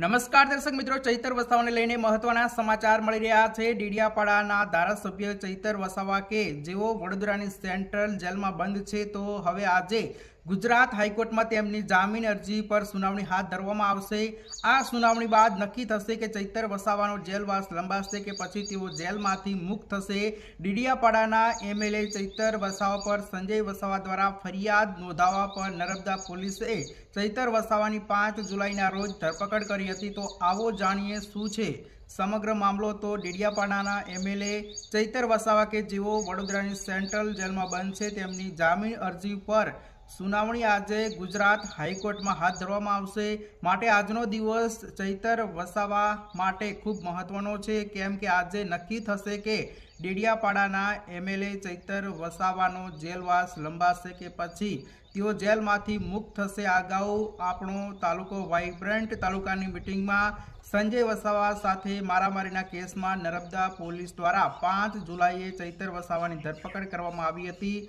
નમસ્કાર દર્શક મિત્રો, ચૈતર વસાવાને લઈને મહત્વના સમાચાર મળી રહ્યા છે. ડીડિયાપાડાના ધારાસભ્ય ચૈતર વસાવા કે જેઓ વડોદરાની સેન્ટ્રલ જેલમાં બંધ છે, તો હવે આજે ગુજરાત હાઈકોર્ટમાં તેમની જામીન અરજી પર સુનાવણી હાથ ધરવામાં આવશે. આ સુનાવણી બાદ નક્કી થશે કે ચૈતર વસાવાનો જેલવાસ લંબાશે કે પછી તેઓ જેલમાંથી મુક્ત થશે. ડીડિયાપાડાના એમએલએ ચૈતર વસાવા પર સંજય વસાવા દ્વારા ફરિયાદ નોંધાવવા પર નર્મદા પોલીસે ચૈતર વસાવાની પાંચ જુલાઈના રોજ ધરપકડ કરી હતી. તો આવો જાણીએ શું છે? સમગ્ર મામલો તો ડેડિયાપાડાના એમએલએ ચૈતર વસાવા કે જેઓ વડોદરાની સેન્ટ્રલ જેલમાં બંધ છે તેમની જામીન અરજી પર સુનાવણી આજે ગુજરાત હાઈકોર્ટમાં હાથ ધરવામાં આવશે. માટે આજનો દિવસ ચૈતર વસાવા માટે ખૂબ મહત્વનો છે. કેમ કે આજે નક્કી થશે કે ડેડિયાપાડાના એમએલએ ચૈતર વસાવાનો જેલવાસ લંબાશે કે પછી તેઓ જેલમાંથી મુક્ત થશે. અગાઉ આપણો તાલુકો વાઇબ્રન્ટ તાલુકાની મિટિંગમાં સંજય વસાવા સાથે મારામારીના કેસમાં નર્મદા પોલીસ દ્વારા પાંચ જુલાઈએ ચૈતર વસાવાની ધરપકડ કરવામાં આવી હતી.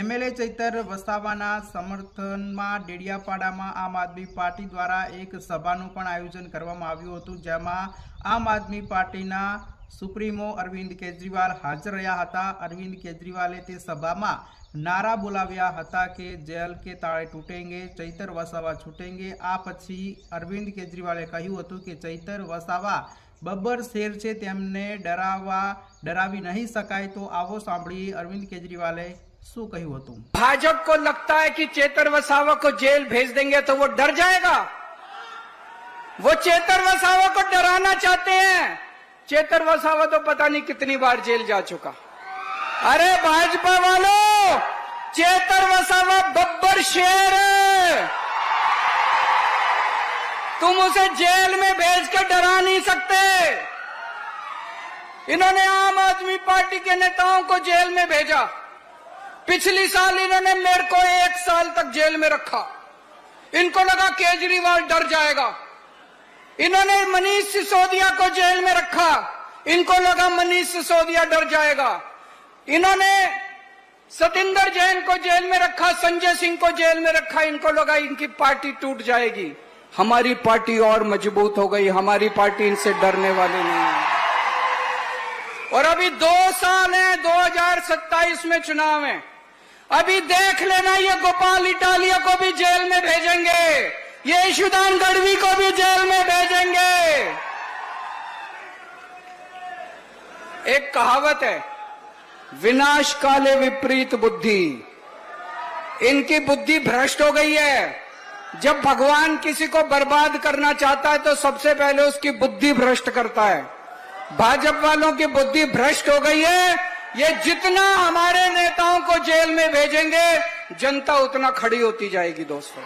એમએલએ ચૈતર વસાવાના સમર્થનમાં ડેડિયાપાડામાં આમ આદમી પાર્ટી દ્વારા એક સભાનું પણ આયોજન કરવામાં આવ્યું હતું, જેમાં આમ આદમી પાર્ટીના સુપ્રીમો અરવિંદ કેજરીવાલ હાજર રહ્યા હતા. અરવિંદ કેજરીવાલે તે સભામાં નારા બોલાવ્યા હતા કે જેલ કે તાળે તૂટેંગે, ચૈતર વસાવા છૂટેંગે. આ પછી અરવિંદ કેજરીવાલે કહ્યું હતું કે ચૈતર વસાવા બબ્બર શેર છે, તેમને ડરાવવા, ડરાવી નહીં શકાય તો આવો સાંભળીએ અરવિંદ કેજરીવાલે सो कही तुम। भाजप को लगता है कि चेतर वसावा को जेल भेज देंगे तो वो डर जाएगा। वो चेतर वसावा को डराना चाहते हैं। चेतर वसावा तो पता नहीं कितनी बार जेल जा चुका। अरे भाजपा वालों चेतर वसावा बब्बर शेर। है तुम उसे जेल में भेज के डरा नहीं सकते। इन्होंने आम आदमी पार्टी के नेताओं को जेल में भेजा। पिछली साल इन्होंने मेरे को एक साल तक जेल में रखा। इनको लगा केजरीवाल डर जाएगा। इन्होंने मनीष सिसोदिया को जेल में रखा। इनको लगा मनीष सिसोदिया डर जाएगा। इन्होंने सतिंदर जैन को जेल में रखा, संजय सिंह को जेल में रखा। इनको लगा इनकी पार्टी टूट जाएगी। हमारी पार्टी और मज़बूत हो गई। हमारी पार्टी इनसे डरने वाली नहीं है। और अभी दो साल है 2027 में चुनाव है। अभी देख लेना, ये गोपाल इटालिया को भी जेल में भेजेंगे। ये ईशुदान गढ़वी को भी जेल में भेजेंगे। एक कहावत है, विनाश काले विपरीत बुद्धि। इनकी बुद्धि भ्रष्ट हो गई है। जब भगवान किसी को बर्बाद करना चाहता है तो सबसे पहले उसकी बुद्धि भ्रष्ट करता है। भाजपा वालों की बुद्धि भ्रष्ट हो गई है ये जितना हमारे नेताओं को जेल में भेजेंगे जनता उतना खड़ी होती जाएगी दोस्तों